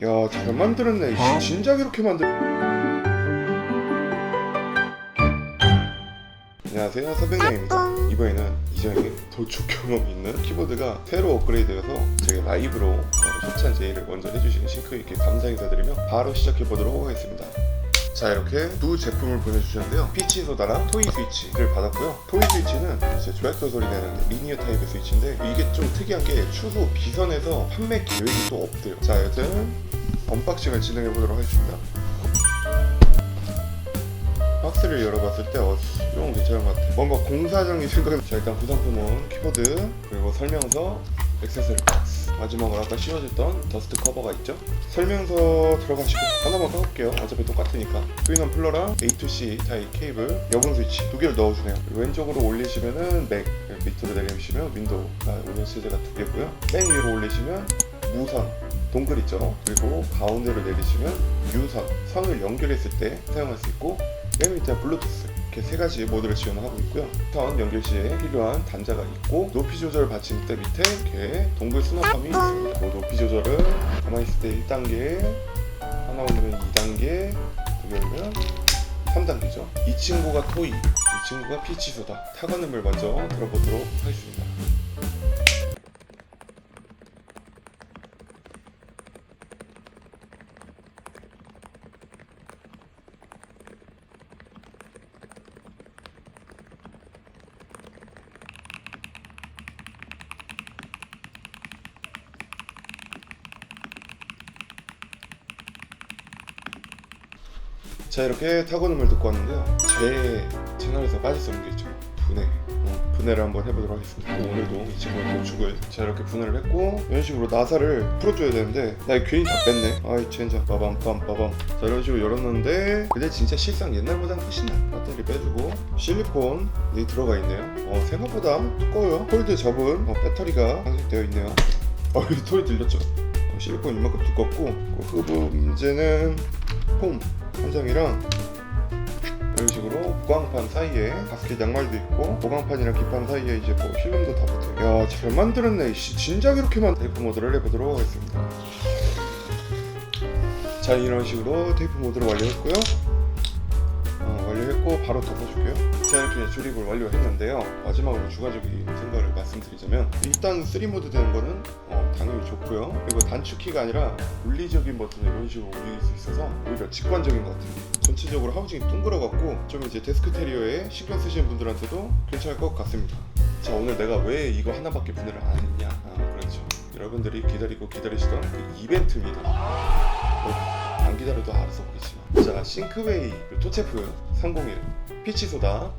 야, 잘 만들었네. 어? 진작 이렇게 만들. 안녕하세요, 서백님입니다. 이번에는 이전에 도축 경험 있는 키보드가 새로 업그레이드돼서 제가 라이브로 협찬 제의를 먼저 해주신 싱크에게 감사 인사드리며 바로 시작해 보도록 하겠습니다. 자 이렇게 두 제품을 보내주셨는데요 피치 소다랑 토이 스위치를 받았고요 토이 스위치는 이제 조약돌 소리 내는 리니어 타입의 스위치인데 이게 좀 특이한 게 추후 비선에서 판매 계획이 또 없대요 자 여튼 언박싱을 진행해 보도록 하겠습니다. 박스를 열어봤을 때 어, 이건 괜찮은 것 같아. 뭔가 공사장이 생각이 자 일단 구성품은 키보드 그리고 설명서 액세서리 박스. 마지막으로 아까 씌워줬던 더스트 커버가 있죠? 설명서 들어가시고 하나만 까볼게요. 어차피 똑같으니까. 트윈원 플러랑 A2C 타입 케이블 여분 스위치 두 개를 넣어주네요. 왼쪽으로 올리시면은 맥 밑으로 내리시면 윈도우가 OS가 두 개고요. 맨 위로 올리시면 무선 동글 있죠 그리고 가운데로 내리시면 유선 선을 연결했을 때 사용할 수 있고 맨 밑에 블루투스 이렇게 세 가지 모드를 지원하고 있고요. 선 연결 시에 필요한 단자가 있고 높이 조절 받침대 밑에 이렇게 동글 수납함이 있습니다. 그 높이 조절은 가만히 있을 때 1단계, 하나 올리면 2단계, 두 개 올리면 3단계죠. 이 친구가 토이, 이 친구가 피치소다. 타건음을 먼저 들어보도록 하겠습니다. 자 이렇게 타건음을 듣고 왔는데요. 제 채널에서 빠질 수 없는 게 있죠 분해. 어, 분해를 한번 해보도록 하겠습니다. 오늘도 이 친구의 도축을 자 이렇게 분해를 했고 이런 식으로 나사를 풀어줘야 되는데 나 괜히 다 뺐네. 아이 젠장. 빠밤 빰 빠밤. 자 이런 식으로 열었는데 근데 진짜 실상 옛날보다는 훨씬 나 배터리 빼주고 실리콘이 들어가 있네요. 어, 생각보다 두꺼워요. 홀드 접은 어, 배터리가 장식되어 있네요. 어 소리 들렸죠? 어, 실리콘 이만큼 두껍고 그 흡음 문제는 폼 한 장이랑 이런 식으로 보강판 사이에 바스켓 양말도 있고 보강판이랑 기판 사이에 이제 뭐 필름도 다 붙어요. 야 잘 만들었네. 씨, 진작 이렇게 만 테이프 모드를 해보도록 하겠습니다. 자 이런 식으로 테이프 모드를 완료했고요. 어, 완료했고 바로 덮어줄게요 자 이렇게 조립을 완료했는데요. 마지막으로 추가적인 생각을 말씀드리자면 일단 3모드 되는 거는 어, 당연히 좋고요. 그리고 단축키가 아니라 물리적인 버튼을 이런 식으로 움직일 수 있어서 오히려 직관적인 것 같아요. 전체적으로 하우징이 둥그러갖고 좀 이제 데스크 테리어에 신경 쓰시는 분들한테도 괜찮을 것 같습니다. 자 오늘 내가 왜 이거 하나밖에 분해를 안 했냐? 아 그렇죠. 여러분들이 기다리고 기다리시던 그 이벤트입니다. 뭐, 안 기다려도 알아서 보겠지만. 자 싱크웨이 그 토체프 301 피치소다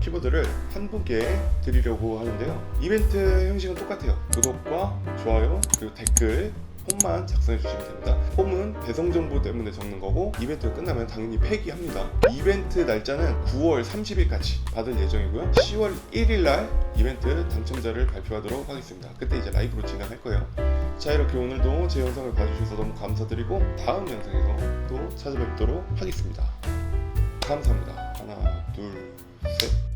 키보드를 한 분께 드리려고 하는데요. 이벤트 형식은 똑같아요. 구독과 좋아요 그리고 댓글 홈만 작성해 주시면 됩니다. 홈은 배송 정보 때문에 적는 거고 이벤트가 끝나면 당연히 폐기합니다. 이벤트 날짜는 9월 30일까지 받을 예정이고요. 10월 1일 날 이벤트 당첨자를 발표하도록 하겠습니다. 그때 이제 라이브로 진행할 거예요. 자 이렇게 오늘도 제 영상을 봐주셔서 너무 감사드리고 다음 영상에서 또 찾아뵙도록 하겠습니다. 감사합니다. 하나 둘 셋